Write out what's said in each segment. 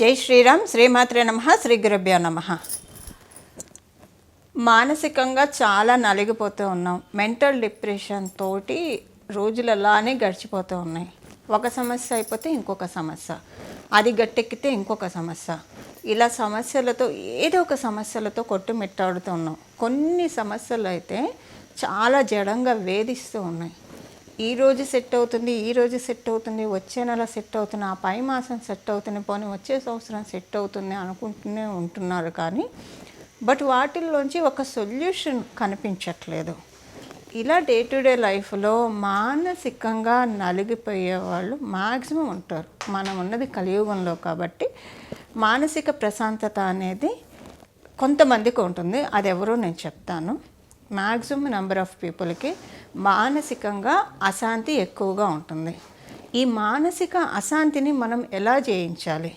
జై శ్రీరామ్. శ్రీమాత్రే నమ. శ్రీ గురుభ్యో నమ. మానసికంగా చాలా నలిగిపోతూ ఉన్నాం. మెంటల్ డిప్రెషన్ తోటి రోజులు అలానే గడిచిపోతూ ఉన్నాయి. ఒక సమస్య అయిపోతే ఇంకొక సమస్య. అది గట్టెక్కితే ఇంకొక సమస్య. ఇలా సమస్యలతో ఏదో ఒక సమస్యలతో కొట్టుమిట్టాడుతూ ఉన్నాం. కొన్ని సమస్యలు అయితే చాలా జడంగా వేధిస్తూ ఉన్నాయి. ఈ రోజు సెట్ అవుతుంది ఈ రోజు సెట్ అవుతుంది వచ్చే నెల సెట్ అవుతుంది ఆ పై మాసం సెట్ అవుతుంది పోనీ వచ్చే సంవత్సరం సెట్ అవుతుంది అనుకుంటూనే ఉంటున్నారు కానీ బట్ వాటిల్లోంచి ఒక సొల్యూషన్ కనిపించట్లేదు. ఇలా డే టు డే లైఫ్లో మానసికంగా నలిగిపోయే వాళ్ళు మ్యాక్సిమం ఉంటారు. మనం ఉన్నది కలియుగంలో కాబట్టి మానసిక ప్రశాంతత అనేది కొంతమందికి ఉంటుంది. అది ఎవరో నేను చెప్తాను. మ్యాక్సిమం నెంబర్ ఆఫ్ పీపుల్కి మానసికంగా అశాంతి ఎక్కువగా ఉంటుంది. ఈ మానసిక అశాంతిని మనం ఎలా జయించాలి?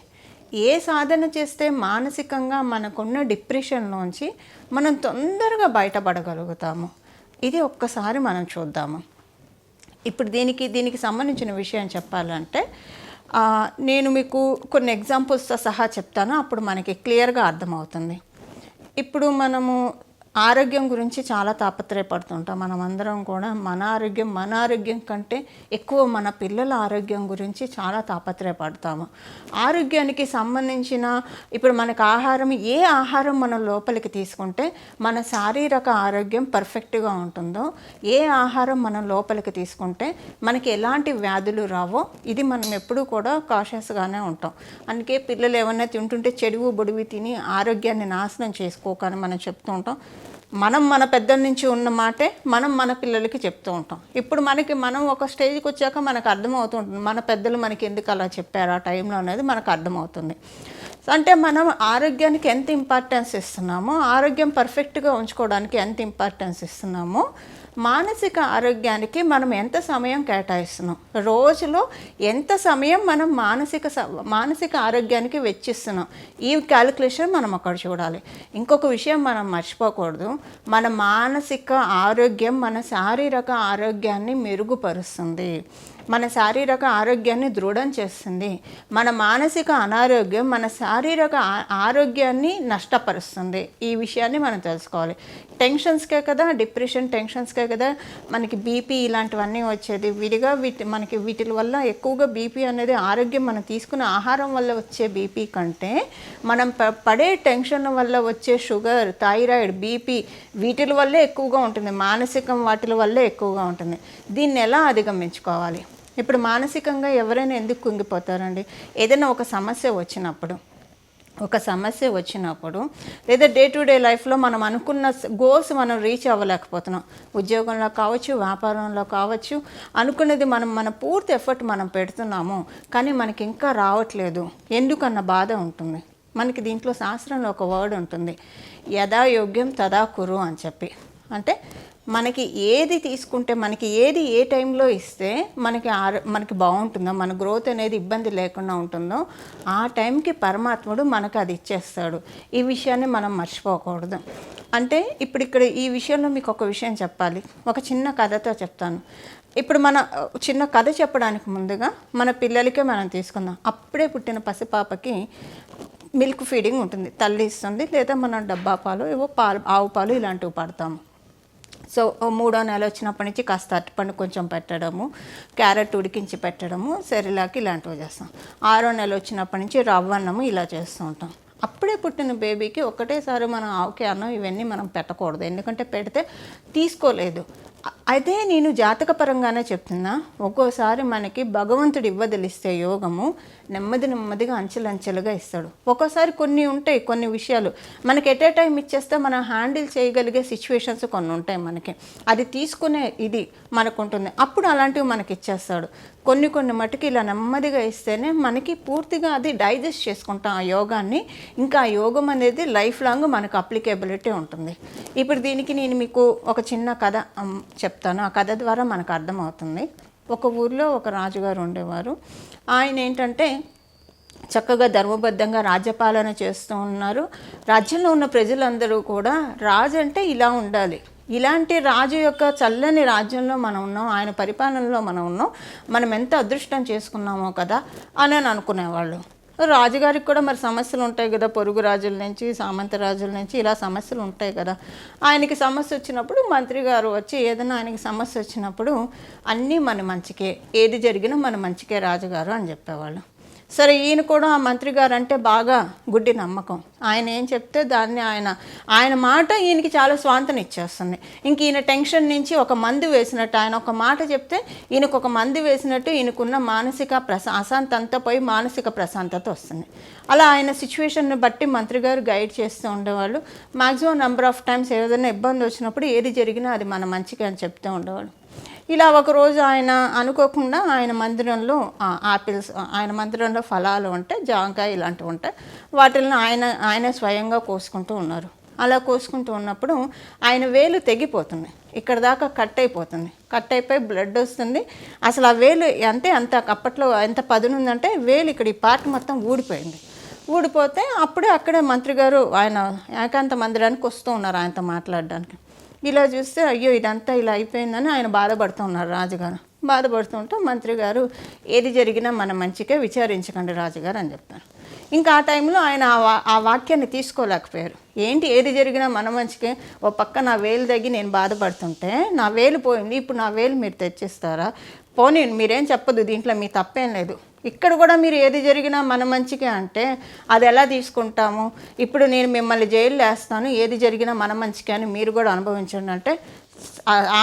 ఏ సాధన చేస్తే మానసికంగా మనకున్న డిప్రెషన్లోంచి మనం తొందరగా బయటపడగలుగుతాము? ఇది ఒక్కసారి మనం చూద్దాము. ఇప్పుడు దీనికి దీనికి సంబంధించిన విషయం చెప్పాలంటే నేను మీకు కొన్ని ఎగ్జాంపుల్స్తో సహా చెప్తాను. అప్పుడు మనకి క్లియర్గా అర్థమవుతుంది. ఇప్పుడు మనము ఆరోగ్యం గురించి చాలా తాపత్రయపడుతుంటాం. మనం అందరం కూడా మన ఆరోగ్యం మన ఆరోగ్యం కంటే ఎక్కువ మన పిల్లల ఆరోగ్యం గురించి చాలా తాపత్రయపడతాము. ఆరోగ్యానికి సంబంధించిన ఇప్పుడు మనకు ఆహారం ఏ ఆహారం మనం లోపలికి తీసుకుంటే మన శారీరక ఆరోగ్యం పర్ఫెక్ట్గా ఉంటుందో ఏ ఆహారం మనం లోపలికి తీసుకుంటే మనకి ఎలాంటి వ్యాధులు రావో ఇది మనం ఎప్పుడూ కూడా కాషియస్గానే ఉంటాం. అందుకే పిల్లలు ఏమన్నా తింటుంటే చెడువు బొడివి తిని ఆరోగ్యాన్ని నాశనం చేసుకోకని మనం చెప్తూ ఉంటాం. మనం మన పెద్దల నుంచి ఉన్న మాటే మనం మన పిల్లలకి చెప్తూ ఉంటాం. ఇప్పుడు మనకి మనం ఒక స్టేజ్కి వచ్చాక మనకు అర్థమవుతుంటుంది మన పెద్దలు మనకి ఎందుకు అలా చెప్పారు? ఆ టైంలో అనేది మనకు అర్థమవుతుంది. అంటే మనం ఆరోగ్యానికి ఎంత ఇంపార్టెన్స్ ఇస్తున్నామో ఆరోగ్యం పర్ఫెక్ట్గా ఉంచుకోవడానికి ఎంత ఇంపార్టెన్స్ ఇస్తున్నామో మానసిక ఆరోగ్యానికి మనం ఎంత సమయం కేటాయిస్తున్నాం? రోజులో ఎంత సమయం మనం మానసిక మానసిక ఆరోగ్యానికి వెచ్చిస్తున్నాం? ఈ క్యాలిక్యులేషన్ మనం అక్కడ చూడాలి. ఇంకొక విషయం మనం మర్చిపోకూడదు. మన మానసిక ఆరోగ్యం మన శారీరక ఆరోగ్యాన్ని మెరుగుపరుస్తుంది. మన శారీరక ఆరోగ్యాన్ని దృఢం చేస్తుంది. మన మానసిక అనారోగ్యం మన శారీరక ఆరోగ్యాన్ని నష్టపరుస్తుంది. ఈ విషయాన్ని మనం తెలుసుకోవాలి. టెన్షన్స్కే కదా డిప్రెషన్ టెన్షన్స్కే కదా మనకి బీపీ ఇలాంటివన్నీ వచ్చేది. విడిగా వీటి మనకి వీటి వల్ల ఎక్కువగా బీపీ అనేది ఆరోగ్యం మనం తీసుకునే ఆహారం వల్ల వచ్చే బీపీ కంటే మనం ప- పడే టెన్షన్ వల్ల వచ్చే షుగర్ థైరాయిడ్ బీపీ వీటి వల్లే ఎక్కువగా ఉంటుంది. మానసికం వాటి వల్లే ఎక్కువగా ఉంటుంది. దీన్ని ఎలా అధిగమించుకోవాలి? ఇప్పుడు మానసికంగా ఎవరైనా ఎందుకు కుంగిపోతారండి? ఏదైనా ఒక సమస్య వచ్చినప్పుడు ఒక సమస్య వచ్చినప్పుడు లేదా డే టు డే లైఫ్లో మనం అనుకున్న గోల్స్ మనం రీచ్ అవ్వలేకపోతున్నాం. ఉద్యోగంలో కావచ్చు వ్యాపారంలో కావచ్చు అనుకున్నది మనం మన పూర్తి ఎఫర్ట్ మనం పెడుతున్నాము కానీ మనకి ఇంకా రావట్లేదు. ఎందుకన్న బాధ ఉంటుంది. మనకి దీంట్లో శాస్త్రంలో ఒక వర్డ్ ఉంటుంది. యథాయోగ్యం తదా కురు అని చెప్పి. అంటే మనకి ఏది తీసుకుంటే మనకి ఏది ఏ టైంలో ఇస్తే మనకి ఆరో మనకి బాగుంటుందో మన గ్రోత్ అనేది ఇబ్బంది లేకుండా ఉంటుందో ఆ టైంకి పరమాత్ముడు మనకు అది ఇచ్చేస్తాడు. ఈ విషయాన్ని మనం మర్చిపోకూడదు. అంటే ఇప్పుడు ఇక్కడ ఈ విషయంలో మీకు ఒక విషయం చెప్పాలి. ఒక చిన్న కథతో చెప్తాను. ఇప్పుడు మన చిన్న కథ చెప్పడానికి ముందుగా మన పిల్లలకే మనం తీసుకుందాం. అప్పుడే పుట్టిన పసిపాపకి మిల్క్ ఫీడింగ్ ఉంటుంది. తల్లి ఇస్తుంది లేదా మనం డబ్బా పాలు ఏవో పాలు ఆవు పాలు ఇలాంటివి పడతాము సో మూడో నెల వచ్చినప్పటి నుంచి కాస్త అరటిపండు కొంచెం పెట్టడము క్యారెట్ ఉడికించి పెట్టడము సెరిలాకి ఇలాంటివి చేస్తాం. ఆరో నెల వచ్చినప్పటి నుంచి రవ్వన్నము ఇలా చేస్తూ ఉంటాం. అప్పుడే పుట్టిన బేబీకి ఒకటేసారి మనం ఆవుకి అన్నం ఇవన్నీ మనం పెట్టకూడదు. ఎందుకంటే పెడితే తీసుకోలేదు. అదే నేను జాతకపరంగానే చెప్తున్నా. ఒక్కోసారి మనకి భగవంతుడు ఇవ్వదలిస్తే యోగము నెమ్మది నెమ్మదిగా అంచెలంచెలుగా ఇస్తాడు. ఒక్కోసారి కొన్ని ఉంటాయి కొన్ని విషయాలు. మనకి ఎట్ ఏ టైం ఇచ్చేస్తే మనం హ్యాండిల్ చేయగలిగే సిచ్యువేషన్స్ కొన్ని ఉంటాయి మనకి. అది తీసుకునే ఇది మనకు ఉంటుంది అప్పుడు అలాంటివి మనకి ఇచ్చేస్తాడు. కొన్ని కొన్ని మటుకు ఇలా నెమ్మదిగా ఇస్తేనే మనకి పూర్తిగా అది డైజెస్ట్ చేసుకుంటాం ఆ యోగాన్ని. ఇంకా ఆ యోగం అనేది లైఫ్ లాంగ్ మనకు అప్లికేబిలిటీ ఉంటుంది. ఇప్పుడు దీనికి నేను మీకు ఒక చిన్న కథ చెప్తాను. ఆ కథ ద్వారా మనకు అర్థమవుతుంది. ఒక ఊర్లో ఒక రాజుగారు ఉండేవారు. ఆయన ఏంటంటే చక్కగా ధర్మబద్ధంగా రాజ్యపాలన చేస్తూ ఉన్నారు. రాజ్యంలో ఉన్న ప్రజలందరూ కూడా రాజు అంటే ఇలా ఉండాలి. ఇలాంటి రాజు యొక్క చల్లని రాజ్యంలో మనం ఉన్నాం. ఆయన పరిపాలనలో మనం ఉన్నాం. మనం ఎంత అదృష్టం చేసుకున్నామో కదా అని అని అనుకునేవాళ్ళు. రాజుగారికి కూడా మరి సమస్యలు ఉంటాయి కదా పొరుగు రాజుల నుంచి సామంత రాజుల నుంచి ఇలా సమస్యలు ఉంటాయి కదా. ఆయనకి సమస్య వచ్చినప్పుడు మంత్రి గారు వచ్చి ఏదైనా ఆయనకి సమస్య వచ్చినప్పుడు అన్నీ మన మంచికే ఏది జరిగినా మన మంచికే రాజుగారు అని చెప్పేవాళ్ళు. సరే ఈయన కూడా ఆ మంత్రి గారు అంటే బాగా గుడ్డి నమ్మకం. ఆయన ఏం చెప్తే దాన్ని ఆయన ఆయన మాట ఈయనకి చాలా స్వాంతన ఇచ్చేస్తుంది. ఇంక ఈయన టెన్షన్ నుంచి ఒక మందు వేసినట్టు ఆయన ఒక మాట చెప్తే ఈయనకు ఒక మందు వేసినట్టు ఈయనకున్న మానసిక ప్రశా అశాంతి పోయి మానసిక ప్రశాంతత వస్తుంది. అలా ఆయన సిచ్యువేషన్ని బట్టి మంత్రి గారు గైడ్ చేస్తూ ఉండేవాళ్ళు. మాక్సిమం నెంబర్ ఆఫ్ టైమ్స్ ఏదైనా ఇబ్బంది వచ్చినప్పుడు ఏది జరిగినా అది మన మంచిగా అని చెప్తూ ఉండేవాళ్ళు. ఇలా ఒకరోజు ఆయన అనుకోకుండా ఆయన మందిరంలో ఆపిల్స్ ఆయన మందిరంలో ఫలాలు ఉంటాయి జాంకాయ ఇలాంటివి ఉంటాయి వాటిని ఆయన ఆయన స్వయంగా కోసుకుంటూ ఉన్నారు. అలా కోసుకుంటూ ఉన్నప్పుడు ఆయన వేలు తెగిపోతుంది. ఇక్కడ దాకా కట్ అయిపోతుంది. కట్ అయిపోయి బ్లడ్ వస్తుంది. అసలు ఆ వేలు అంతే అంత అప్పట్లో ఎంత పదునుందంటే వేలు ఇక్కడ ఈ పార్ట్ మొత్తం ఊడిపోయింది. ఊడిపోతే అప్పుడే అక్కడే మంత్రి గారు ఆయన ఏకాంత మందిరానికి వస్తూ ఉన్నారు ఆయనతో మాట్లాడడానికి. ఇలా చూస్తే అయ్యో ఇదంతా ఇలా అయిపోయిందని ఆయన బాధపడుతున్నారు రాజుగారు. బాధపడుతుంటే మంత్రి గారు ఏది జరిగినా మన మంచికే విచారించకండి రాజుగారు అని చెప్తారు. ఇంకా ఆ టైంలో ఆయన ఆ వా ఆ వాక్యాన్ని తీసుకోలేకపోయారు. ఏంటి ఏది జరిగినా మన మంచికే? ఓ పక్క నా వేలు తగ్గి నేను బాధపడుతుంటే నా వేలు పోయింది ఇప్పుడు నా వేలు మీరు తెచ్చిస్తారా? పోనీ మీరేం చెప్పదు దీంట్లో మీ తప్పేం లేదు. ఇక్కడ కూడా మీరు ఏది జరిగినా మన మంచికే అంటే అది ఎలా తీసుకుంటాము? ఇప్పుడు నేను మిమ్మల్ని జైలు వేస్తాను ఏది జరిగినా మన మంచికే అని మీరు కూడా అనుభవించండి. అంటే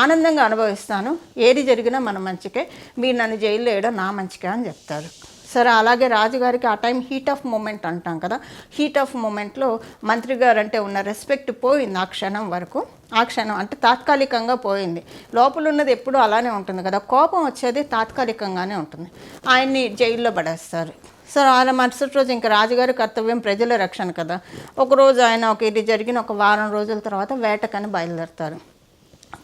ఆనందంగా అనుభవిస్తాను ఏది జరిగినా మన మంచికే. మీరు నన్ను జైల్లో వేయడం నా మంచికే అని చెప్తారు. సరే అలాగే రాజుగారికి ఆ టైం హీట్ ఆఫ్ మూమెంట్ అంటాం కదా. హీట్ ఆఫ్ మూమెంట్లో మంత్రి గారు అంటే ఉన్న రెస్పెక్ట్ పోయింది ఆ క్షణం వరకు. ఆ క్షణం అంటే తాత్కాలికంగా పోయింది. లోపల ఉన్నది ఎప్పుడూ అలానే ఉంటుంది కదా. కోపం వచ్చేది తాత్కాలికంగానే ఉంటుంది. ఆయన్ని జైల్లో పడేస్తారు. సో ఆయన మరుసటి రోజు ఇంకా రాజుగారి కర్తవ్యం ప్రజల రక్షణ కదా. ఒకరోజు ఆయన ఒక ఇది జరిగిన ఒక వారం రోజుల తర్వాత వేటకని బయలుదేరుతారు.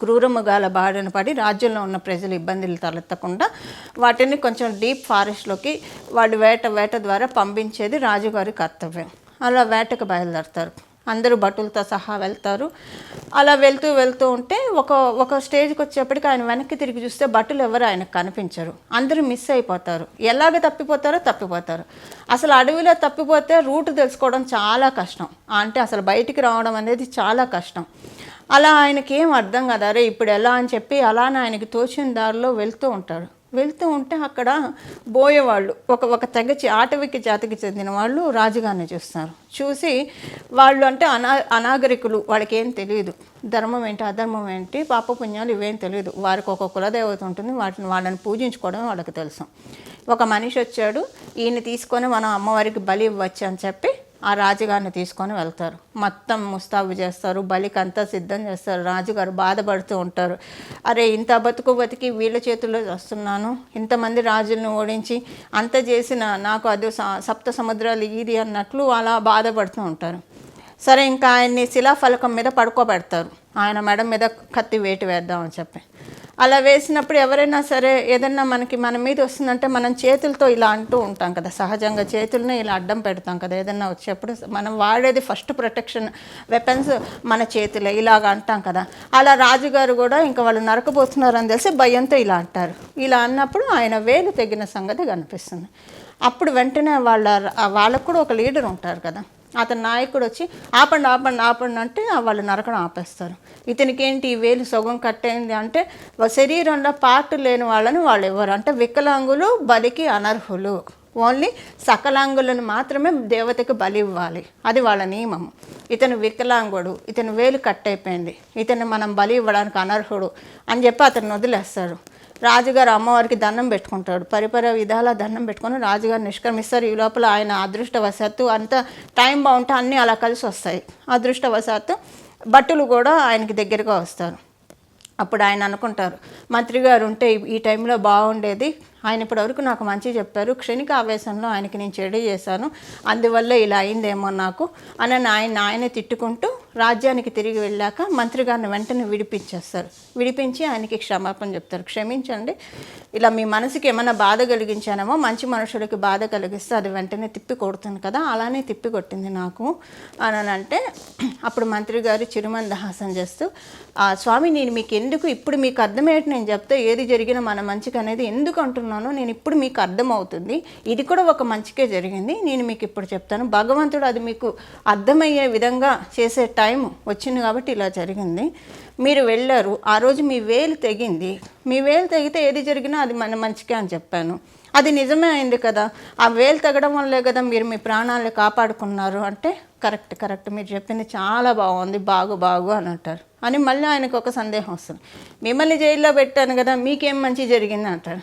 క్రూరముగాల బారిన పడి రాజ్యంలో ఉన్న ప్రజలు ఇబ్బందులు తలెత్తకుండా వాటిని కొంచెం డీప్ ఫారెస్ట్లోకి వాడు వేట వేట ద్వారా పంపించేది రాజుగారి కర్తవ్యం. అలా వేటకు బయలుదేరుతారు. అందరూ భటులతో సహా వెళ్తారు. అలా వెళ్తూ వెళ్తూ ఉంటే ఒక ఒక స్టేజ్కి వచ్చేప్పటికి ఆయన వెనక్కి తిరిగి చూస్తే భటులు ఎవరు ఆయనకు కనిపించరు. అందరూ మిస్ అయిపోతారు. ఎలాగ తప్పిపోతారో తప్పిపోతారు. అసలు అడవిలో తప్పిపోతే రూట్ తెలుసుకోవడం చాలా కష్టం. అంటే అసలు బయటికి రావడం అనేది చాలా కష్టం. అలా ఆయనకి ఏం అర్థం కదా. అరే ఇప్పుడు ఎలా అని చెప్పి అలానే ఆయనకి తోచిన దారిలో వెళ్తూ ఉంటాడు వెళ్తూ ఉంటే అక్కడ బోయేవాళ్ళు. ఒక ఒక తెగచి ఆటవిక జాతికి చెందిన వాళ్ళు రాజుగారిని చూస్తారు. చూసి వాళ్ళు అంటే అనా అనాగరికులు. వాళ్ళకి ఏం తెలియదు ధర్మం ఏంటి అధర్మం ఏంటి పాపపుణ్యాలు ఇవేం తెలియదు వారికి ఒక కులదేవత ఉంటుంది. వాటిని వాళ్ళని పూజించుకోవడం వాళ్ళకి తెలుసు. ఒక మనిషి వచ్చాడు. ఈయన్ని తీసుకొని మనం అమ్మవారికి బలి ఇవ్వచ్చు అని చెప్పి ఆ రాజుగారిని తీసుకొని వెళ్తారు. మొత్తం ముస్తాబు చేస్తారు. బలికి అంతా సిద్ధం చేస్తారు. రాజుగారు బాధపడుతూ ఉంటారు. అరే ఇంత బతుకు బతికి వీళ్ళ చేతుల్లో వస్తున్నాను. ఇంతమంది రాజులను ఓడించి అంత చేసిన నాకు అది స- సప్త సముద్రాలు ఇది అన్నట్లు అలా బాధపడుతూ ఉంటారు. సరే ఇంకా ఆయన్ని శిలాఫలకం మీద పడుకోబెడతారు. ఆయన మెడ మీద కత్తి వేటు వేద్దామని చెప్పి. అలా వేసినప్పుడు ఎవరైనా సరే ఏదైనా మనకి మన మీద వస్తుందంటే మనం చేతులతో ఇలా అంటూ ఉంటాం కదా. సహజంగా చేతులనే ఇలా అడ్డం పెడతాం కదా. ఏదైనా వచ్చేప్పుడు మనం వాడేది ఫస్ట్ ప్రొటెక్షన్ వెపన్స్ మన చేతులే ఇలాగ అంటాం కదా. అలా రాజుగారు కూడా ఇంకా వాళ్ళు నరకబోతున్నారని తెలిసి భయంతో ఇలా అంటారు. ఇలా అన్నప్పుడు ఆయన వేలు తెగిన సంగతి కనిపిస్తుంది. అప్పుడు వెంటనే వాళ్ళ వాళ్ళకు కూడా ఒక లీడర్ ఉంటారు కదా. అతని నాయకుడు వచ్చి ఆపండి ఆపండి ఆపండి అంటే వాళ్ళు నరకడం ఆపేస్తారు. ఇతనికి ఏంటి ఈ వేలు సగం కట్టయింది అంటే శరీరంలో పార్ట్ లేని వాళ్ళని వాళ్ళు ఇవ్వరు. అంటే వికలాంగులు బలికి అనర్హులు. ఓన్లీ సకలాంగులను మాత్రమే దేవతకి బలి ఇవ్వాలి. అది వాళ్ళ నియమం. ఇతను వికలాంగుడు ఇతని వేలు కట్ అయిపోయింది ఇతను మనం బలి ఇవ్వడానికి అనర్హుడు అని చెప్పి అతను వదిలేస్తాడు రాజుగారు అమ్మవారికి దండం పెట్టుకుంటాడు. పరిపర విధాల దండం పెట్టుకొని రాజుగారు నిష్క్రమిస్తారు. ఈ లోపల ఆయన అదృష్టవశాత్తు అంత టైం బాగుంటే అన్నీ అలా కలిసి వస్తాయి. అదృష్టవశాత్తు భట్టులు కూడా ఆయనకి దగ్గరగా వస్తారు. అప్పుడు ఆయన అనుకుంటారు మంత్రి గారు ఉంటే ఈ- ఈ టైంలో బాగుండేది. ఆయన ఇప్పటివరకు నాకు మంచి చెప్పారు. క్షణిక ఆవేశంలో ఆయనకి నేను చెడు చేశాను. అందువల్ల ఇలా అయిందేమో నాకు అని ఆయన ఆయనే తిట్టుకుంటూ రాజ్యానికి తిరిగి వెళ్ళాక మంత్రి గారిని వెంటనే విడిపించేస్తారు. విడిపించి ఆయనకి క్షమాపణ చెప్తారు. క్షమించండి. ఇలా మీ మనసుకి ఏమైనా బాధ కలిగించానేమో మంచి మనుషులకి బాధ కలిగిస్తే అది వెంటనే తిప్పి కొడుతుంది కదా అలానే తిప్పి కొట్టింది నాకు అని అంటే అప్పుడు మంత్రి గారు చిరుమందహాసం చేస్తూ "ఆ, స్వామి నేను మీకు ఎందుకు ఇప్పుడు మీకు అర్థమయ్యేటి నేను చెప్తే ఏది జరిగినా మన మంచికి అనేది ఎందుకు అంటున్నానో నేను ఇప్పుడు మీకు అర్థమవుతుంది. ఇది కూడా ఒక మంచికే జరిగింది. నేను మీకు ఇప్పుడు చెప్తాను. భగవంతుడు అది మీకు అర్థమయ్యే విధంగా చేసే టైం టైం వచ్చింది కాబట్టి ఇలా జరిగింది. మీరు వెళ్ళారు. ఆ రోజు మీ వేలు తెగింది. మీ వేలు తెగితే ఏది జరిగినా అది మన మంచికే అని చెప్పాను. అది నిజమే అయింది కదా. ఆ వేలు తెగడం వల్లే కదా మీరు మీ ప్రాణాలను కాపాడుకున్నారు అంటే కరెక్ట్ కరెక్ట్. మీరు చెప్పింది చాలా బాగుంది. బాగు బాగు అని అంటారు. అని మళ్ళీ ఆయనకు ఒక సందేహం వస్తుంది. మిమ్మల్ని జైల్లో పెట్టాను కదా మీకేం మంచి జరిగింది అంటారు.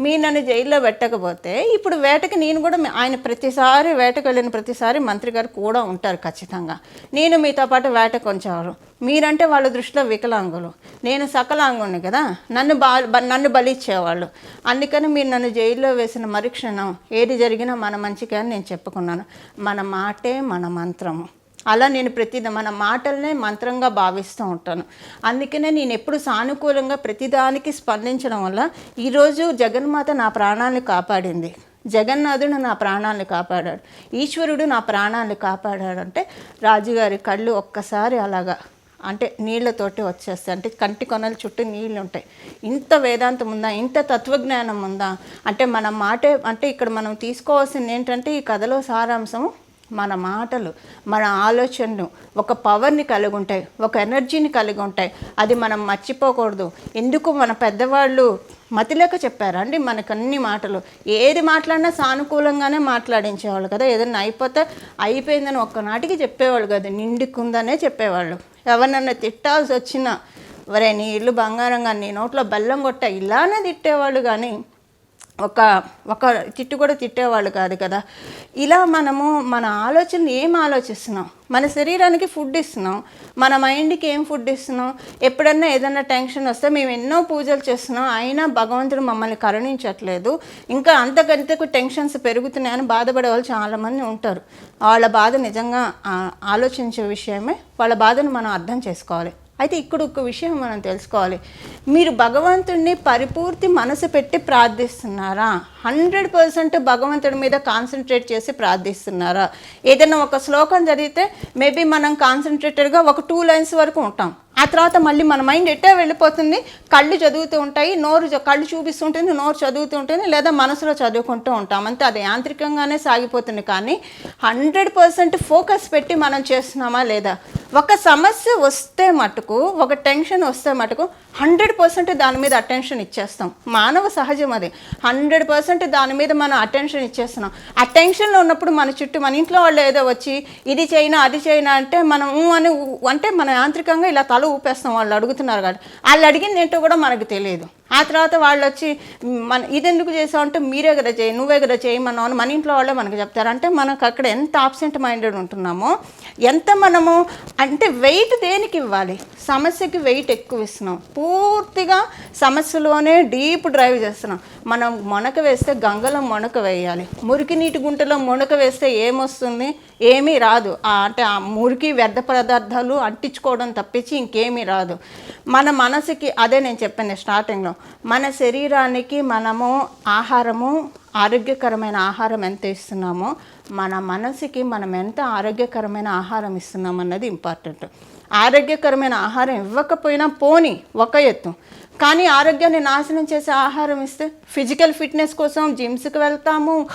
మీరు నన్ను జైల్లో పెట్టకపోతే ఇప్పుడు వేటకి నేను కూడా ఆయన ప్రతిసారి వేటకు వెళ్ళిన ప్రతిసారి మంత్రి గారు కూడా ఉంటారు ఖచ్చితంగా. నేను మీతో పాటు వేటకు వచ్చేవారు మీరంటే వాళ్ళ దృష్టిలో వికలాంగులు. నేను సకలాంగుని కదా. నన్ను బా బ- నన్ను బలిచ్చేవాళ్ళు. అందుకని మీరు నన్ను జైల్లో వేసిన మరుక్షణం ఏది జరిగినా మన మంచిగా అని నేను చెప్పుకున్నాను. మన మాటే మన మంత్రము. అలా నేను ప్రతి మన మాటలనే మంత్రంగా భావిస్తూ ఉంటాను. అందుకనే నేను ఎప్పుడు సానుకూలంగా ప్రతిదానికి స్పందించడం వల్ల ఈరోజు జగన్మాత నా ప్రాణాన్ని కాపాడింది. జగన్నాథుడు నా ప్రాణాన్ని కాపాడాడు. ఈశ్వరుడు నా ప్రాణాన్ని కాపాడాడు అంటే రాజుగారి కళ్ళు ఒక్కసారి అలాగా అంటే నీళ్ళతోటి వచ్చేస్తాయి. అంటే కంటి కొనల చుట్టూ నీళ్ళు ఉంటాయి ఇంత వేదాంతం ఉందా? ఇంత తత్వజ్ఞానం ఉందా? అంటే మన మాటే అంటే ఇక్కడ మనం తీసుకోవాల్సింది ఏంటంటే ఈ కథలో సారాంశం మన మాటలు మన ఆలోచనలు ఒక పవర్ని కలిగి ఉంటాయి ఒక ఎనర్జీని కలిగి ఉంటాయి. అది మనం మర్చిపోకూడదు. ఎందుకు మన పెద్దవాళ్ళు మతిలేక చెప్పారండి మనకు అన్ని మాటలు? ఏది మాట్లాడినా సానుకూలంగానే మాట్లాడించేవాళ్ళు కదా. ఏదైనా అయిపోతే అయిపోయిందని ఒక్కనాటికి చెప్పేవాళ్ళు కదా నిండుకుందనే చెప్పేవాళ్ళు. ఎవరినన్నా తిట్టాల్సి వచ్చినా వరే నీ ఇల్లు బంగారంగా నీ నోట్లో బెల్లం కొట్ట ఇలానే తిట్టేవాళ్ళు కానీ ఒక ఒక తిట్టు కూడా తిట్టేవాళ్ళు కాదు కదా. ఇలా మనము మన ఆలోచనలు ఏం ఆలోచిస్తున్నాం? మన శరీరానికి ఫుడ్ ఇస్తున్నాం. మన మైండ్కి ఏం ఫుడ్ ఇస్తున్నాం? ఎప్పుడన్నా ఏదైనా టెన్షన్ వస్తే మేము ఎన్నో పూజలు చేస్తున్నాం. అయినా భగవంతుడు మమ్మల్ని కరుణించట్లేదు. ఇంకా అంతకంతకు టెన్షన్స్ పెరుగుతున్నాయని బాధపడే వాళ్ళు చాలామంది ఉంటారు. వాళ్ళ బాధ నిజంగా ఆలోచించే విషయమే. వాళ్ళ బాధను మనం అర్థం చేసుకోవాలి. అయితే ఇక్కడ ఒక విషయం మనం తెలుసుకోవాలి. మీరు భగవంతుడిని పరిపూర్తి మనసు పెట్టి ప్రార్థిస్తున్నారా? హండ్రెడ్ పర్సెంట్ భగవంతుడి మీద కాన్సన్ట్రేట్ చేసి ప్రార్థిస్తున్నారా? ఏదైనా ఒక శ్లోకం జరిగితే మేబీ మనం కాన్సన్ట్రేటెడ్గా ఒక టూ లైన్స్ వరకు ఉంటాం. ఆ తర్వాత మళ్ళీ మన మైండ్ ఎట్టే వెళ్ళిపోతుంది. కళ్ళు చదువుతూ ఉంటాయి. నోరు కళ్ళు చూపిస్తుంటుంది. నోరు చదువుతూ ఉంటుంది. లేదా మనసులో చదువుకుంటూ ఉంటాం. అంతే. అది యాంత్రికంగానే సాగిపోతుంది. కానీ హండ్రెడ్ పర్సెంట్ ఫోకస్ పెట్టి మనం చేస్తున్నామా లేదా? ఒక సమస్య వస్తే మటుకు ఒక టెన్షన్ వస్తే మటుకు హండ్రెడ్ పర్సెంట్ దాని మీద అటెన్షన్ ఇచ్చేస్తాం. మానవ సహజం అది. హండ్రెడ్ పర్సెంట్ దాని మీద మనం అటెన్షన్ ఇచ్చేస్తున్నాం. అటెన్షన్లో ఉన్నప్పుడు మన చుట్టూ మన ఇంట్లో వాళ్ళు ఏదో వచ్చి ఇది చైనా అది చైనా అంటే మనం ఊ అని అంటే మన యాంత్రికంగా ఇలా తల ఊపేస్తాం. వాళ్ళు అడుగుతున్నారు కాబట్టి. వాళ్ళు అడిగింది ఏంటో కూడా మనకు తెలియదు. ఆ తర్వాత వాళ్ళు వచ్చి మన ఇది ఎందుకు చేసావు? అంటే మీరే కదా చేయి నువ్వే కదా చేయమన్నావు అని మన ఇంట్లో వాళ్ళే మనకు చెప్తారు. అంటే మనకు అక్కడ ఎంత ఆబ్సెంట్ మైండెడ్ ఉంటున్నామో ఎంత మనము అంటే వెయిట్ దేనికి ఇవ్వాలి? సమస్యకి వెయిట్ ఎక్కువ ఇస్తున్నాం. పూర్తిగా సమస్యలోనే డీప్ డ్రైవ్ చేస్తున్నాం. మనం మొనక వేస్తే గంగలో మొనక వేయాలి. మురికి నీటి గుంటలో మొనక వేస్తే ఏమొస్తుంది? ఏమీ రాదు. అంటే ఆ మురికి వ్యర్థ పదార్థాలు అంటించుకోవడం తప్పించి ఇంకేమీ రాదు. మన మనసుకి అదే నేను చెప్పాను స్టార్టింగ్లో మన శరీరానికి మనము ఆహారము ఆరోగ్యకరమైన ఆహారం ఎంత ఇస్తున్నామో మన మనసుకి మనం ఎంత ఆరోగ్యకరమైన ఆహారం ఇస్తున్నాం అన్నది ఇంపార్టెంట్ ఆరోగ్యకరమైన ఆహారం ఇవ్వకపోయినా పోని ఒక ఎత్తు. కానీ ఆరోగ్యాన్ని నాశనం చేసే ఆహారం ఇస్తే ఫిజికల్ ఫిట్నెస్ కోసం జిమ్స్కి వెళ్తాము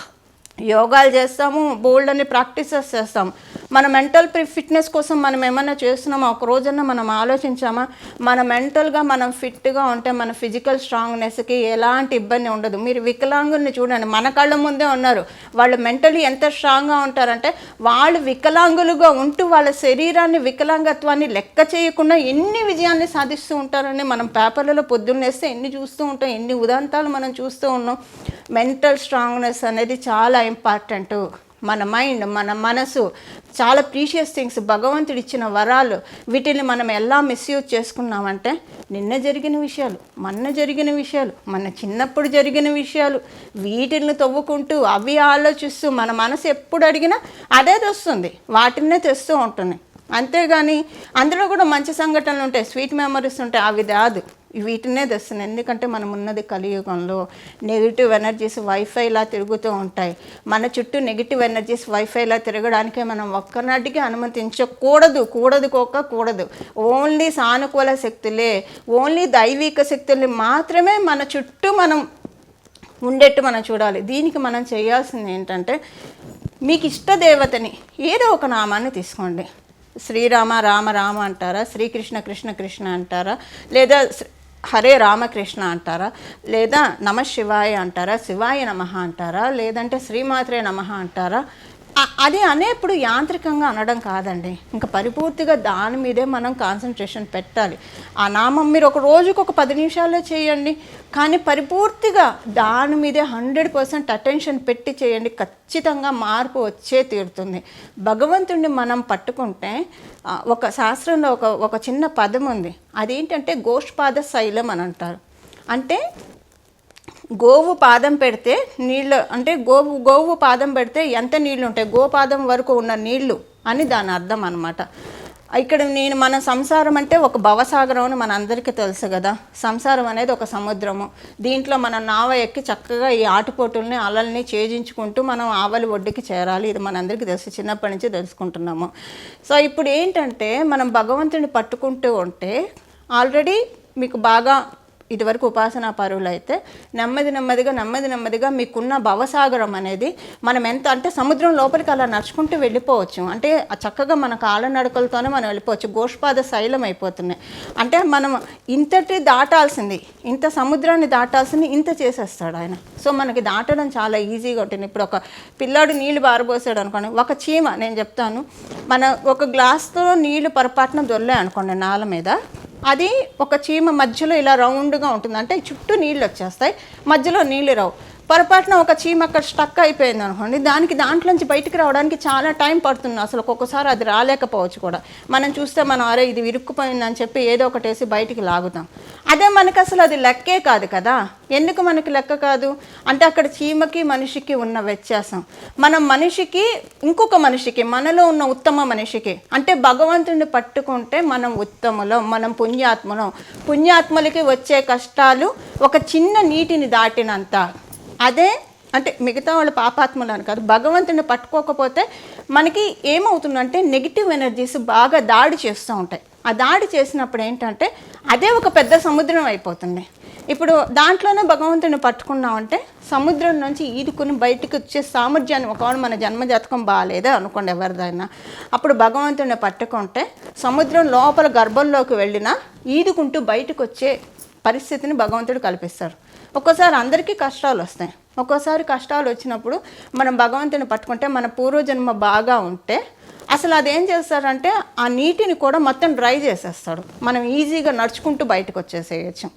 యోగాలు చేస్తాము బోల్డ్ అని ప్రాక్టీసెస్ చేస్తాం మన మెంటల్ ఫిట్నెస్ కోసం మనం ఏమైనా చేస్తున్నామా? ఒక రోజన్నా మనం ఆలోచించామా? మన మెంటల్గా మనం ఫిట్గా ఉంటే మన ఫిజికల్ స్ట్రాంగ్నెస్కి ఎలాంటి ఇబ్బంది ఉండదు. మీరు వికలాంగుల్ని చూడండి. మన కళ్ళ ముందే ఉన్నారు. వాళ్ళు మెంటలీ ఎంత స్ట్రాంగ్గా ఉంటారంటే వాళ్ళు వికలాంగులుగా ఉంటూ వాళ్ళ శరీరాన్ని వికలాంగత్వాన్ని లెక్క చేయకుండా ఎన్ని విజయాన్ని సాధిస్తూ ఉంటారని మనం పేపర్లలో పొద్దున్నేస్తే ఎన్ని చూస్తూ ఉంటాం ఎన్ని ఉదాంతాలు మనం చూస్తూ ఉన్నాం. మెంటల్ స్ట్రాంగ్నెస్ అనేది చాలా ఇంపార్టెంట్. మన మైండ్ మన మనసు చాలా ప్రీషియస్ థింగ్స్ భగవంతుడు ఇచ్చిన వరాలు వీటిని మనం ఎలా మిస్యూజ్ చేసుకున్నామంటే నిన్న జరిగిన విషయాలు మొన్న జరిగిన విషయాలు మన చిన్నప్పుడు జరిగిన విషయాలు వీటిని తవ్వుకుంటూ అవి ఆలోచిస్తూ మన మనసు ఎప్పుడు అడిగినా అదే తెస్తుంది వాటినే తెస్తూ ఉంటుంది అంతేగాని అందులో కూడా మంచి సంఘటనలు ఉంటాయి స్వీట్ మెమరీస్ ఉంటాయి అవి రాదు వీటినే తెస్తున్నాయి ఎందుకంటే మనం ఉన్నది కలియుగంలో నెగిటివ్ ఎనర్జీస్ వైఫైలా తిరుగుతూ ఉంటాయి. మన చుట్టూ నెగిటివ్ ఎనర్జీస్ వైఫైలా తిరగడానికే మనం ఒక్కనాటికి అనుమతించకూడదు. కూడదు కోక కూడదు. ఓన్లీ సానుకూల శక్తులే ఓన్లీ దైవిక శక్తుల్ని మాత్రమే మన చుట్టూ మనం ఉండేట్టు మనం చూడాలి. దీనికి మనం చేయాల్సింది ఏంటంటే మీకు ఇష్ట దేవతని ఏదో ఒక నామాన్ని తీసుకోండి. శ్రీరామ రామ రామ అంటారా? శ్రీకృష్ణ కృష్ణ కృష్ణ అంటారా? లేదా హరే రామకృష్ణ అంటారా? లేదా నమ శివాయ అంటారా? శివాయ నమ అంటారా? లేదంటే శ్రీమాత్రే నమ అంటారా? అది అనేప్పుడు యాంత్రికంగా అనడం కాదండి. ఇంకా పరిపూర్తిగా దాని మీదే మనం కాన్సన్ట్రేషన్ పెట్టాలి. ఆ నామం మీరు ఒక రోజుకు ఒక పది నిమిషాలే చేయండి. కానీ పరిపూర్తిగా దాని మీదే హండ్రెడ్ పర్సెంట్ అటెన్షన్ పెట్టి చేయండి. ఖచ్చితంగా మార్పు వచ్చే తీరుతుంది. భగవంతుడిని మనం పట్టుకుంటే ఒక శాస్త్రంలో ఒక ఒక చిన్న పదం ఉంది. అదేంటంటే గోష్పాద శైలం అని అంటారు. అంటే గోవు పాదం పెడితే నీళ్ళు అంటే గోవు గోవు పాదం పెడితే ఎంత నీళ్ళు ఉంటాయి గోపాదం వరకు ఉన్న నీళ్ళు అని దాని అర్థం అనమాట ఇక్కడ నేను మన సంసారం అంటే ఒక భవసాగరం అని మన అందరికీ తెలుసు కదా. సంసారం అనేది ఒక సముద్రము. దీంట్లో మన నావ ఎక్కి చక్కగా ఈ ఆటుపోటుల్ని అలల్ని ఛేదించుకుంటూ మనం ఆవలి ఒడ్డుకి చేరాలి. ఇది మనందరికీ తెలుసు. చిన్నప్పటి నుంచి తెలుసుకుంటున్నాము. సో ఇప్పుడు ఏంటంటే మనం భగవంతుని పట్టుకుంటూ ఉంటే ఆల్రెడీ మీకు బాగా ఇదివరకు ఉపాసనా పరువులు అయితే నెమ్మది నెమ్మదిగా నెమ్మది నెమ్మదిగా మీకున్న భవసాగరం అనేది మనం ఎంత అంటే సముద్రం లోపలికి అలా నడుచుకుంటూ వెళ్ళిపోవచ్చు. అంటే చక్కగా మన కాళ్ళ నడకలతోనే మనం వెళ్ళిపోవచ్చు. గోష్పాద శైలం అయిపోతున్నాయి. అంటే మనం ఇంతటి దాటాల్సింది ఇంత సముద్రాన్ని దాటాల్సింది ఇంత చేసేస్తాడు ఆయన. సో మనకి దాటడం చాలా ఈజీగా ఉంటుంది. ఇప్పుడు ఒక పిల్లాడు నీళ్ళు బారబోసాడు అనుకోండి ఒక చీమ నేను చెప్తాను. మన ఒక గ్లాస్తో నీళ్ళు పొరపాటున దొరలే అనుకోండి నాల మీద. అది ఒక చీమ మధ్యలో ఇలా రౌండ్గా ఉంటుంది. అంటే చుట్టూ నీళ్ళు వచ్చేస్తాయి. మధ్యలో నీళ్ళు రావు. పొరపాటున ఒక చీమ అక్కడ స్టక్ అయిపోయింది అనుకోండి దానికి దాంట్లోంచి బయటకు రావడానికి చాలా టైం పడుతుంది. అసలు ఒక్కొక్కసారి అది రాలేకపోవచ్చు కూడా. మనం చూస్తే మనం అరే ఇది ఇరుక్కుపోయిందని చెప్పి ఏదో ఒకటి వేసి బయటికి లాగుతాం. అదే మనకి అసలు అది లెక్కే కాదు కదా. ఎందుకు మనకి లెక్క కాదు? అంటే అక్కడ చీమకి మనిషికి ఉన్న వ్యత్యాసం. మనం మనిషికి ఇంకొక మనిషికి మనలో ఉన్న ఉత్తమ మనిషికి అంటే భగవంతుడిని పట్టుకుంటే మనం ఉత్తములం మనం పుణ్యాత్మలం. పుణ్యాత్మలకి వచ్చే కష్టాలు ఒక చిన్న నీటిని దాటినంత అదే అంటే మిగతా వాళ్ళ పాపాత్ములు అని కాదు భగవంతుని పట్టుకోకపోతే మనకి ఏమవుతుందంటే నెగిటివ్ ఎనర్జీస్ బాగా దాడి చేస్తూ ఉంటాయి. ఆ దాడి చేసినప్పుడు ఏంటంటే అదే ఒక పెద్ద సముద్రం అయిపోతుంది. ఇప్పుడు దాంట్లోనే భగవంతుని పట్టుకున్నామంటే సముద్రం నుంచి ఈదుకుని బయటకు వచ్చే సామర్థ్యాన్ని ఒకవేళ మన జన్మజాతకం బాగాలేదే అనుకోండి ఎవరిదైనా. అప్పుడు భగవంతుని పట్టుకుంటే సముద్రం లోపల గర్భంలోకి వెళ్ళినా ఈదుకుంటూ బయటకు వచ్చే పరిస్థితిని భగవంతుడు కల్పిస్తారు ఒక్కోసారి అందరికీ కష్టాలు వస్తాయి. ఒక్కోసారి కష్టాలు వచ్చినప్పుడు మనం భగవంతుని పట్టుకుంటే మన పూర్వజన్మ బాగా ఉంటే అసలు అదేం చేస్తారంటే ఆ నీటిని కూడా మొత్తం డ్రై చేసేస్తాడు. మనం ఈజీగా నడుచుకుంటూ బయటకు వచ్చేసేయచ్చు.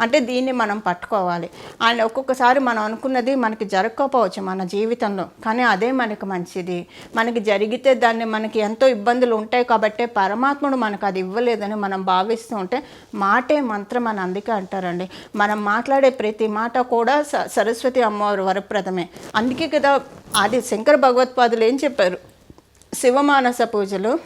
అంటే దీన్ని మనం పట్టుకోవాలి. అండ్ ఒక్కొక్కసారి మనం అనుకున్నది మనకి జరగకపోవచ్చు మన జీవితంలో. కానీ అదే మనకి మంచిది. మనకి జరిగితే దాన్ని మనకి ఎంతో ఇబ్బందులు ఉంటాయి కాబట్టి పరమాత్ముడు మనకు అది ఇవ్వలేదని మనం భావిస్తూ ఉంటే మాటే మంత్రం అని అందుకే అంటారండి. మనం మాట్లాడే ప్రతి మాట కూడా స- సరస్వతి అమ్మవారు వరప్రదమే. అందుకే కదా అది శంకర భగవత్పాదులు ఏం చెప్పారు? శివమానస పూజలు.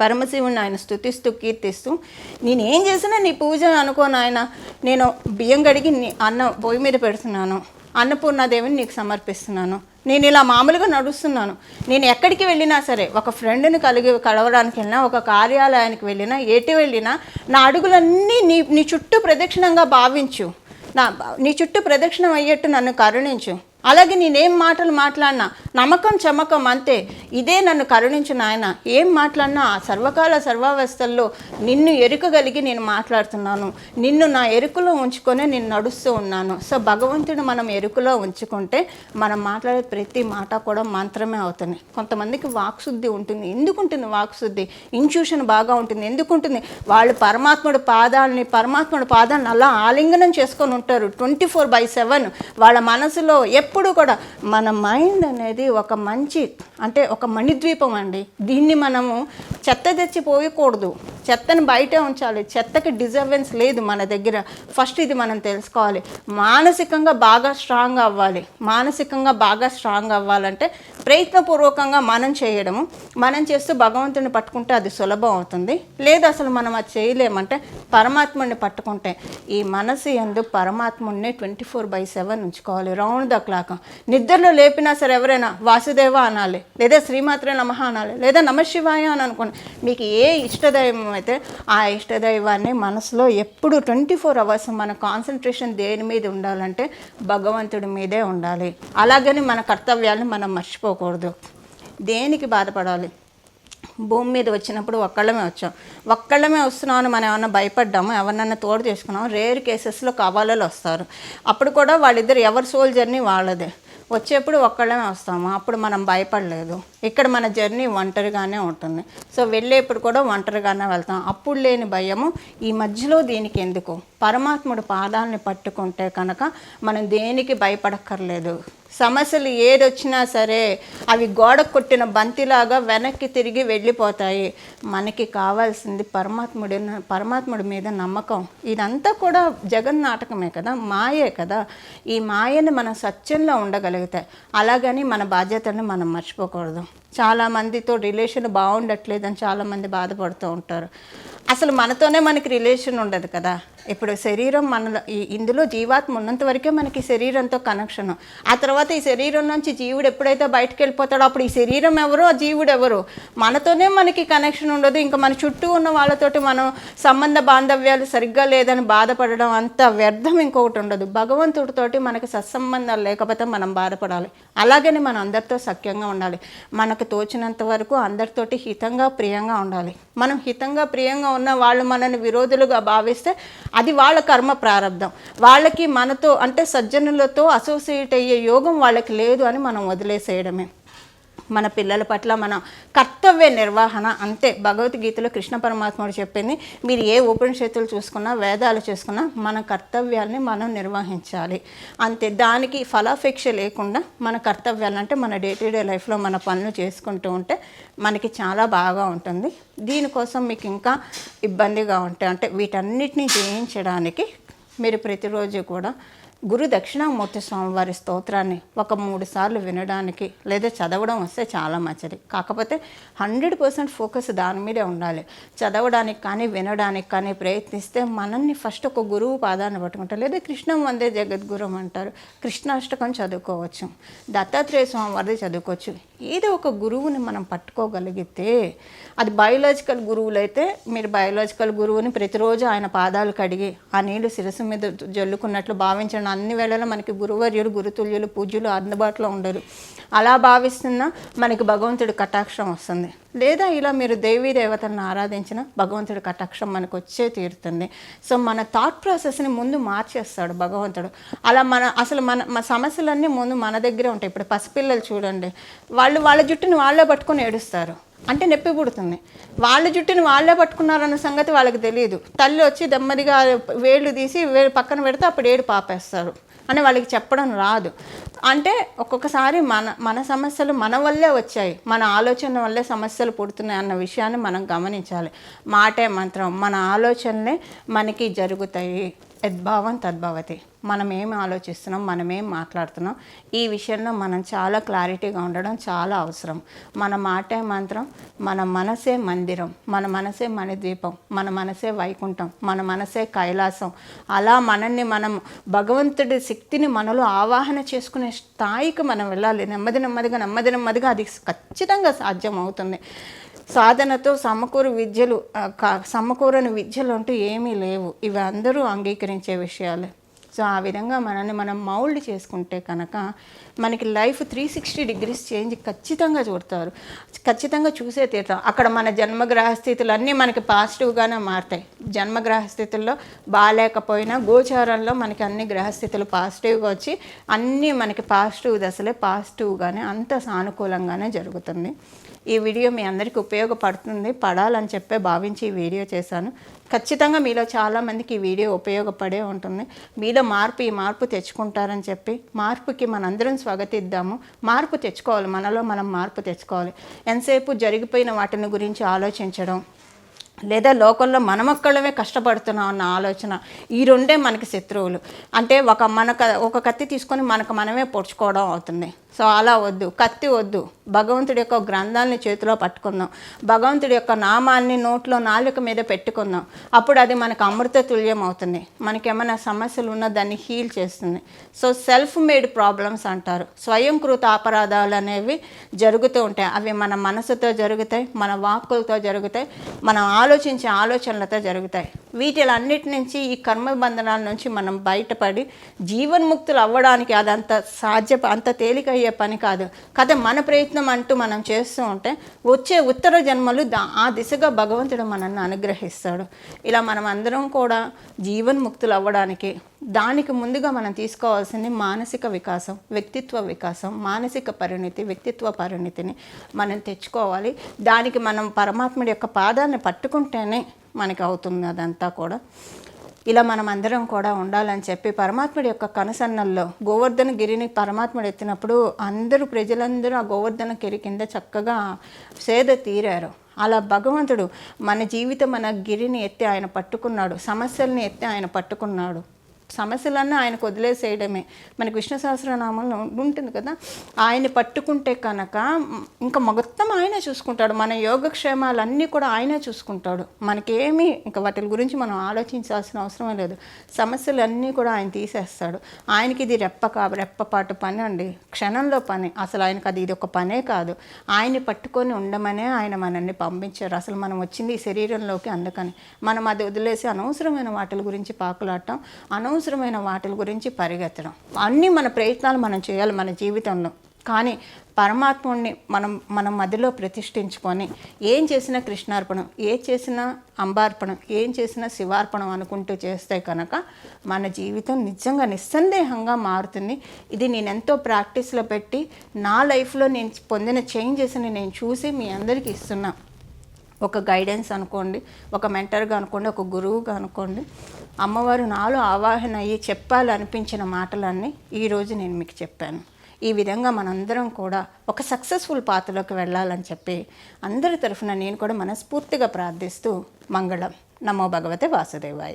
పరమశివుని ఆయన స్థుతిస్తూ కీర్తిస్తూ నేను ఏం చేసినా నీ పూజ అనుకో నాయన. నేను బియ్యం కడిగి నీ అన్న పొయ్యి మీద పెడుతున్నాను. అన్నపూర్ణాదేవిని నీకు సమర్పిస్తున్నాను. నేను ఇలా మామూలుగా నడుస్తున్నాను. నేను ఎక్కడికి వెళ్ళినా సరే ఒక ఫ్రెండ్ని కలిగి కలవడానికి వెళ్ళినా ఒక కార్యాలయానికి వెళ్ళినా ఎటు వెళ్ళినా నా అడుగులన్నీ నీ నీ చుట్టూ ప్రదక్షిణంగా భావించు. నా నీ చుట్టూ ప్రదక్షిణం అయ్యేట్టు నన్ను కరుణించు. అలాగే నేనేం మాటలు మాట్లాడినా నమ్మకం చమకం అంతే. ఇదే నన్ను కరుణించిన నాయన. ఏం మాట్లాడినా ఆ సర్వకాల సర్వావస్థల్లో నిన్ను ఎరుకగలిగి నేను మాట్లాడుతున్నాను. నిన్ను నా ఎరుకలో ఉంచుకొని నేను నడుస్తూ ఉన్నాను. సో భగవంతుడు మనం ఎరుకలో ఉంచుకుంటే మనం మాట్లాడే ప్రతి మాట కూడా మంత్రమే అవుతుంది. కొంతమందికి వాక్శుద్ధి ఉంటుంది. ఎందుకుంటుంది వాక్శుద్ధి? ఇంట్యూషన్ బాగా ఉంటుంది. ఎందుకుంటుంది? వాళ్ళు పరమాత్ముడు పాదాలని పరమాత్ముడు పాదాలను అలా ఆలింగనం చేసుకొని ఉంటారు. ట్వంటీ ఫోర్ బై సెవెన్ వాళ్ళ మనసులో ఎప్పుడు ఎప్పుడు కూడా మన మైండ్ అనేది ఒక మంచి అంటే ఒక మణిద్వీపం అండి. దీన్ని మనము చెత్త తెచ్చి పోయకూడదు చెత్తను బయటే ఉంచాలి. చెత్తకి డిజర్వెన్స్ లేదు మన దగ్గర. ఫస్ట్ ఇది మనం తెలుసుకోవాలి. మానసికంగా బాగా స్ట్రాంగ్ అవ్వాలి. మానసికంగా బాగా స్ట్రాంగ్ అవ్వాలంటే ప్రయత్నపూర్వకంగా మనం చేయడము. మనం చేస్తూ భగవంతుని పట్టుకుంటే అది సులభం అవుతుంది. లేదు అసలు మనం అది చేయలేమంటే పరమాత్ముడిని పట్టుకుంటే. ఈ మనసు ఎందు పరమాత్ముడిని ట్వంటీ ఫోర్ బై సెవెన్ ఉంచుకోవాలి. Round the clock. నిద్రలో లేపినా సరే ఎవరైనా వాసుదేవ అనాలి. లేదా శ్రీమాత్రే నమః అనాలి. లేదా నమశివాయ అని అనుకోండి. మీకు ఏ ఇష్టదైవం అయితే ఆ ఇష్టదైవాన్ని మనసులో ఎప్పుడు ట్వంటీ ఫోర్ అవర్స్ మన కాన్సన్ట్రేషన్ దేని మీద ఉండాలంటే భగవంతుడి మీదే ఉండాలి. అలాగని మన కర్తవ్యాలను మనం మర్చిపోకూడదు. దేనికి బాధపడాలి? భూమి మీద వచ్చినప్పుడు ఒక్కళ్ళమే వచ్చాం. ఒక్కళ్ళమే వస్తున్నామని మనం ఏమన్నా భయపడ్డాము? ఎవరినన్నా తోడు చేసుకున్నాం రేర్ కేసెస్లో కవాలలో వస్తారు. అప్పుడు కూడా వాళ్ళిద్దరు ఎవరి సోల్ జర్నీ వాళ్ళదే. వచ్చేప్పుడు ఒక్కళ్ళమే వస్తాము అప్పుడు మనం భయపడలేదు. ఇక్కడ మన జర్నీ ఒంటరిగానే ఉంటుంది. సో వెళ్ళేప్పుడు కూడా ఒంటరిగానే వెళ్తాం. అప్పుడు లేని భయము ఈ మధ్యలో దీనికి ఎందుకు? పరమాత్ముడు పాదాలని పట్టుకుంటే కనుక మనం దేనికి భయపడక్కర్లేదు. సమస్యలు ఏదొచ్చినా సరే అవి గోడ కొట్టిన బంతిలాగా వెనక్కి తిరిగి వెళ్ళిపోతాయి. మనకి కావాల్సింది పరమాత్ముడి పరమాత్ముడి మీద నమ్మకం. ఇదంతా కూడా జగన్ నాటకమే కదా మాయే కదా. ఈ మాయని మనం సత్యంలో ఉండగలిగితే అలాగని మన బాధ్యతను మనం మర్చిపోకూడదు. చాలా మందితో రిలేషన్ బాగుండట్లేదని చాలామంది బాధపడుతూ ఉంటారు. అసలు మనతోనే మనకి రిలేషన్ ఉండదు కదా. ఇప్పుడు శరీరం మన ఈ- ఇందులో జీవాత్మ ఉన్నంత వరకే మనకి శరీరంతో కనెక్షన్ ఆ తర్వాత ఈ శరీరం నుంచి జీవుడు ఎప్పుడైతే బయటకు వెళ్ళిపోతాడో అప్పుడు ఈ శరీరం ఎవరో ఆ జీవుడు ఎవరు? మనతోనే మనకి కనెక్షన్ ఉండదు. ఇంకా మన చుట్టూ ఉన్న వాళ్ళతోటి మనం సంబంధ బాంధవ్యాలు సరిగ్గా లేదని బాధపడడం అంత వ్యర్థం ఇంకొకటి ఉండదు. భగవంతుడితోటి మనకి సత్సంబంధాలు లేకపోతే మనం బాధపడాలి. అలాగని మనం అందరితో సఖ్యంగా ఉండాలి. మనకు తోచినంత వరకు అందరితోటి హితంగా ప్రియంగా ఉండాలి. మనం హితంగా ప్రియంగా ఉన్న వాళ్ళు మనని విరోధులుగా భావిస్తే అది వాళ్ళ కర్మ ప్రారంధం వాళ్ళకి మనతో అంటే సజ్జనులతో అసోసియేట్ అయ్యే యోగం వాళ్ళకి లేదు అని మనం వదిలేసేయడమే. మన పిల్లల పట్ల మన కర్తవ్య నిర్వహణ. అంతే భగవద్గీతలో కృష్ణ పరమాత్ముడు చెప్పింది మీరు ఏ ఉపనిషత్తులు చూసుకున్నా వేదాలు చూసుకున్నా మన కర్తవ్యాల్ని మనం నిర్వహించాలి. అంతే దానికి ఫలాపేక్ష లేకుండా మన కర్తవ్యాలు అంటే మన డే టు డే లైఫ్లో మన పనులు చేసుకుంటూ ఉంటే మనకి చాలా బాగా ఉంటుంది. దీనికోసం మీకు ఇంకా ఇబ్బందిగా ఉంటాయి అంటే వీటన్నిటిని జయించడానికి మీరు ప్రతిరోజు కూడా గురు దక్షిణామూర్తి స్వామివారి స్తోత్రాన్ని ఒక మూడు సార్లు వినడానికి లేదా చదవడం వస్తే చాలా మంచిది. కాకపోతే హండ్రెడ్ పర్సెంట్ ఫోకస్ దాని మీదే ఉండాలి. చదవడానికి కానీ వినడానికి కానీ ప్రయత్నిస్తే మనల్ని ఫస్ట్ ఒక గురువు పాదాన్ని పట్టుకుంటారు. లేదా కృష్ణం వందే జగద్గురం అంటారు. కృష్ణాష్టకం చదువుకోవచ్చు. దత్తాత్రేయ స్వామివారిది చదువుకోవచ్చు. ఏదో ఒక గురువుని మనం పట్టుకోగలిగితే అది బయోలాజికల్ గురువులు అయితే మీరు బయోలాజికల్ గురువుని ప్రతిరోజు ఆయన పాదాలు కడిగి ఆ నీళ్ళు శిరస్సు మీద జల్లుకున్నట్లు భావించండి అన్ని వేళలో మనకి గురువర్యులు గురుతుల్యులు పూజ్యులు అందుబాటులో ఉండరు. అలా భావిస్తున్నా మనకి భగవంతుడి కటాక్షం వస్తుంది. లేదా ఇలా మీరు దేవీ దేవతలను ఆరాధించిన భగవంతుడి కటాక్షం మనకు వచ్చే తీరుతుంది. సో మన థాట్ ప్రాసెస్ని ముందు మార్చేస్తాడు భగవంతుడు. అలా మన అసలు మన మన సమస్యలన్నీ ముందు మన దగ్గరే ఉంటాయి. ఇప్పుడు పసిపిల్లలు చూడండి. వాళ్ళు వాళ్ళ జుట్టుని వాళ్ళే పట్టుకొని ఏడుస్తారు. అంటే నొప్పి పుడుతుంది. వాళ్ళ జుట్టుని వాళ్ళే పట్టుకున్నారన్న సంగతి వాళ్ళకి తెలియదు. తల్లి వచ్చి దెమ్మదిగా వేళ్ళు తీసి వేలు పక్కన పెడితే అప్పుడు ఏడు పాపేస్తారు అని వాళ్ళకి చెప్పడం రాదు. అంటే ఒక్కొక్కసారి మన మన సమస్యలు మన వల్లే వచ్చాయి. మన ఆలోచన వల్లే సమస్యలు పుడుతున్నాయి అన్న విషయాన్ని మనం గమనించాలి. మాటే మంత్రం. మన ఆలోచనలే మనకి జరుగుతాయి. యద్భావం తద్భవతి. మనం ఏం ఆలోచిస్తున్నాం మనం ఏం మాట్లాడుతున్నాం ఈ విషయంలో మనం చాలా క్లారిటీగా ఉండడం చాలా అవసరం. మన మాటే మంత్రం మన మనసే మందిరం మన మనసే మణిద్వీపం మన మనసే వైకుంఠం మన మనసే కైలాసం. అలా మనల్ని మనం భగవంతుడి శక్తిని మనలో ఆవాహన చేసుకునే స్థాయికి మనం వెళ్ళాలి. నెమ్మది నెమ్మదిగా నెమ్మది నెమ్మదిగా అది ఖచ్చితంగా సాధ్యం అవుతుంది సాధనతో సమకూరు విద్యలు కా- సమకూరని విద్యలు అంటూ ఏమీ లేవు. ఇవి అందరూ అంగీకరించే విషయాలే. సో ఆ విధంగా మనల్ని మనం మౌల్డ్ చేసుకుంటే కనుక మనకి life three sixty degrees change ఖచ్చితంగా చూడతారు. ఖచ్చితంగా చూసే తీరుతాం అక్కడ మన జన్మగ్రహ స్థితులు అన్నీ మనకి పాజిటివ్గానే మారుతాయి. జన్మగ్రహ స్థితుల్లో బాగాలేకపోయినా గోచారంలో మనకి అన్ని గ్రహస్థితులు పాజిటివ్గా వచ్చి అన్నీ మనకి పాజిటివ్ దశలే పాజిటివ్గానే అంత సానుకూలంగానే జరుగుతుంది. ఈ వీడియో మీ అందరికీ ఉపయోగపడుతుంది. పడాలని చెప్పే భావించి ఈ వీడియో చేశాను. ఖచ్చితంగా మీలో చాలామందికి ఈ వీడియో ఉపయోగపడే ఉంటుంది. మీలో మార్పు ఈ మార్పు తెచ్చుకుంటారని చెప్పి మార్పుకి మనందరం స్వాగతిద్దాము. మార్పు తెచ్చుకోవాలి. మనలో మనం మార్పు తెచ్చుకోవాలి. ఎంతసేపు జరిగిపోయిన వాటిని గురించి ఆలోచించడం లేదా లోకల్లో మనమొక్కళ్ళమే కష్టపడుతున్నాం అన్న ఆలోచన ఈ రెండే మనకి శత్రువులు. అంటే ఒక మన క- ఒక కత్తి తీసుకొని మనకు మనమే పొడుచుకోవడం అవుతుంది. సో అలా వద్దు కత్తి వద్దు. భగవంతుడి యొక్క గ్రంథాన్ని చేతిలో పట్టుకుందాం. భగవంతుడి యొక్క నామాన్ని నోట్లో నాలుక మీద పెట్టుకుందాం. అప్పుడు అది మనకు అమృత తుల్యం అవుతుంది. మనకేమైనా సమస్యలు ఉన్నా దాన్ని హీల్ చేస్తుంది. సో సెల్ఫ్ మేడ్ ప్రాబ్లమ్స్ అంటారు. స్వయంకృత అపరాధాలు అనేవి జరుగుతూ ఉంటాయి. అవి మన మనసుతో జరుగుతాయి మన వాక్కులతో జరుగుతాయి మనం ఆలోచించే ఆలోచనలతో జరుగుతాయి. వీటిలన్నిటి నుంచి ఈ కర్మ బంధనాల నుంచి మనం బయటపడి జీవన్ముక్తులు అవ్వడానికి అదంత సాధ్య అంత తేలిక అయ్యే పని కాదు. కథ మన ప్రయత్నం అంటూ మనం చేస్తూ ఉంటే వచ్చే ఉత్తర జన్మలు దా ఆ దిశగా భగవంతుడు మనల్ని అనుగ్రహిస్తాడు. ఇలా మనం అందరం కూడా జీవన్ముక్తులు అవ్వడానికి దానికి ముందుగా మనం తీసుకోవాల్సింది మానసిక వికాసం వ్యక్తిత్వ వికాసం మానసిక పరిణితి వ్యక్తిత్వ పరిణితిని మనం తెచ్చుకోవాలి. దానికి మనం పరమాత్ముడి యొక్క పాదాన్ని పట్టుకుంటేనే మనకి అవుతుంది అదంతా కూడా. ఇలా మనం అందరం కూడా ఉండాలని చెప్పి పరమాత్ముడి యొక్క కనసన్నల్లో గోవర్ధన గిరిని పరమాత్ముడు ఎత్తినప్పుడు అందరూ ప్రజలందరూ ఆ గోవర్ధన గిరి కింద చక్కగా సేద తీరారు. అలా భగవంతుడు మన జీవితం మన గిరిని ఎత్తి ఆయన పట్టుకున్నాడు సమస్యల్ని ఎత్తి ఆయన పట్టుకున్నాడు. సమస్యలన్నీ ఆయనకు వదిలేసేయడమే. మనకి విష్ణు సహస్రనామంలో ఉంటుంది కదా ఆయన పట్టుకుంటే కనుక ఇంకా మొత్తం ఆయనే చూసుకుంటాడు. మన యోగక్షేమాలన్నీ కూడా ఆయనే చూసుకుంటాడు. మనకేమీ ఇంకా వాటి గురించి మనం ఆలోచించాల్సిన అవసరం లేదు. సమస్యలన్నీ కూడా ఆయన తీసేస్తాడు. ఆయనకి ఇది రెప్ప కా రెప్పపాటు పని అండి. క్షణంలో పని. అసలు ఆయనకి అది ఇది ఒక పనే కాదు. ఆయన్ని పట్టుకొని ఉండమనే ఆయన మనల్ని పంపించారు. అసలు మనం వచ్చింది ఈ శరీరంలోకి అందుకని. మనం అది వదిలేసి అనవసరమైన వాటి గురించి పాకులాడటం అనవసరమైన వాటి గురించి పరిగెత్తడం. అన్నీ మన ప్రయత్నాలు మనం చేయాలి మన జీవితంలో. కానీ పరమాత్ముడిని మనం మన మదిలో ప్రతిష్ఠించుకొని ఏం చేసినా కృష్ణార్పణం ఏం చేసినా అంబార్పణం ఏం చేసినా శివార్పణం అనుకుంటూ చేస్తే కనుక మన జీవితం నిజంగా నిస్సందేహంగా మారుతుంది. ఇది నేను ఎంతో ప్రాక్టీస్లో పెట్టి నా లైఫ్లో నేను పొందిన చేంజెస్ని నేను చూసి మీ అందరికీ ఇస్తున్నా. ఒక గైడెన్స్ అనుకోండి ఒక మెంటర్గా అనుకోండి ఒక గురువుగా అనుకోండి అమ్మవారు నాలో ఆవాహన అయ్యి చెప్పాలనిపించిన మాటలన్నీ ఈరోజు నేను మీకు చెప్పాను. ఈ విధంగా మనందరం కూడా ఒక సక్సెస్ఫుల్ పాత్రలోకి వెళ్ళాలని చెప్పి అందరి తరఫున నేను కూడా మనస్ఫూర్తిగా ప్రార్థిస్తూ మంగళం. నమో భగవతే వాసుదేవాయ.